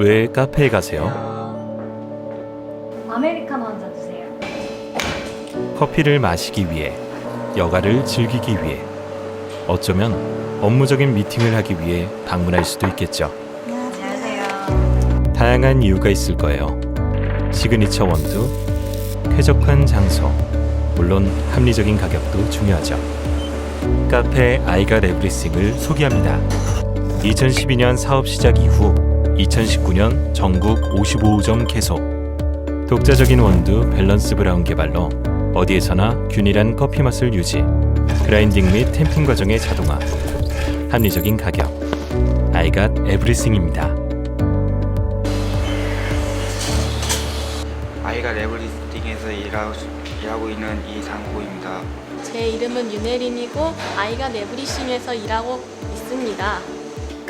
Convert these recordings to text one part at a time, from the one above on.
왜 카페에 가세요? 아메리카노 한 잔 주세요. 커피를 마시기 위해, 여가를 즐기기 위해, 어쩌면 업무적인 미팅을 하기 위해 방문할 수도 있겠죠. 안녕하세요. 다양한 이유가 있을 거예요. 시그니처 원두, 쾌적한 장소, 물론 합리적인 가격도 중요하죠. 카페 아이가 에브리싱을 소개합니다. 2012년 사업 시작 이후 2019년 전국 55점 계속 독자적인 원두 밸런스 브라운 개발로 어디에서나 균일한 커피 맛을 유지 그라인딩 및 템핑 과정의 자동화 합리적인 가격 아이갓 에브리싱입니다. 아이가 레블리스팅에서 일하고, 일하고 있는 이상구입니다. 제 이름은 윤혜린이고 아이가 네브리싱에서 일하고 있습니다.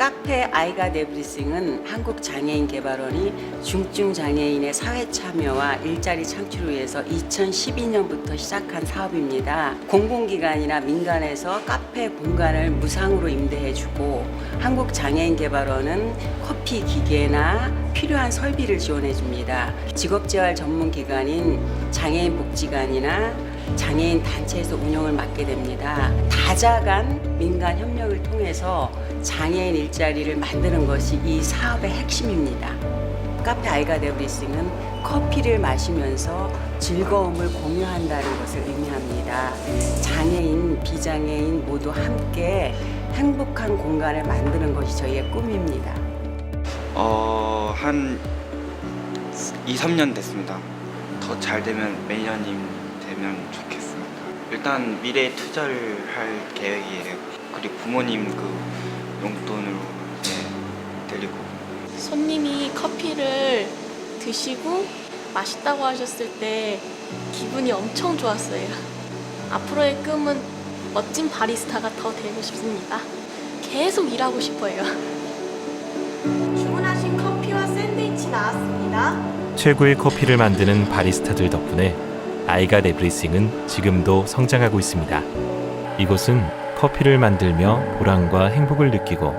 카페 아이가 네브리싱은 한국장애인개발원이 중증 장애인의 사회 참여와 일자리 창출을 위해서 2012년부터 시작한 사업입니다. 공공기관이나 민간에서 카페 공간을 무상으로 임대해주고 한국장애인개발원은 커피 기계나 필요한 설비를 지원해줍니다. 직업재활 전문기관인 장애인복지관이나 장애인 단체에서 운영을 맡게 됩니다. 다자간 민간 협력을 통해서 장애인 일자리를 만드는 것이 이 사업의 핵심입니다. 카페 아이가 데브리싱은 커피를 마시면서 즐거움을 공유한다는 것을 의미합니다. 장애인, 비장애인 모두 함께 행복한 공간을 만드는 것이 저희의 꿈입니다. 어, 한 2, 3년 됐습니다. 더 잘 되면 매니저님 되면 좋겠습니다. 일단 미래에 투자를 할 계획이에요. 그리고 부모님 그 용돈으로 네, 데리고 손님이 커피를 드시고 맛있다고 하셨을 때 기분이 엄청 좋았어요. 앞으로의 꿈은 멋진 바리스타가 더 되고 싶습니다. 계속 일하고 싶어요. 주문하신 커피와 샌드위치 나왔습니다. 최고의 커피를 만드는 바리스타들 덕분에 아이가 에브리싱은 지금도 성장하고 있습니다. 이곳은 커피를 만들며 보람과 행복을 느끼고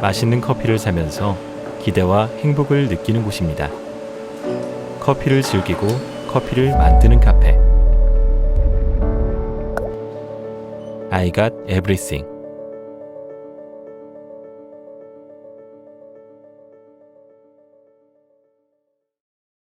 맛있는 커피를 사면서 기대와 행복을 느끼는 곳입니다. 커피를 즐기고 커피를 만드는 카페. I got everything.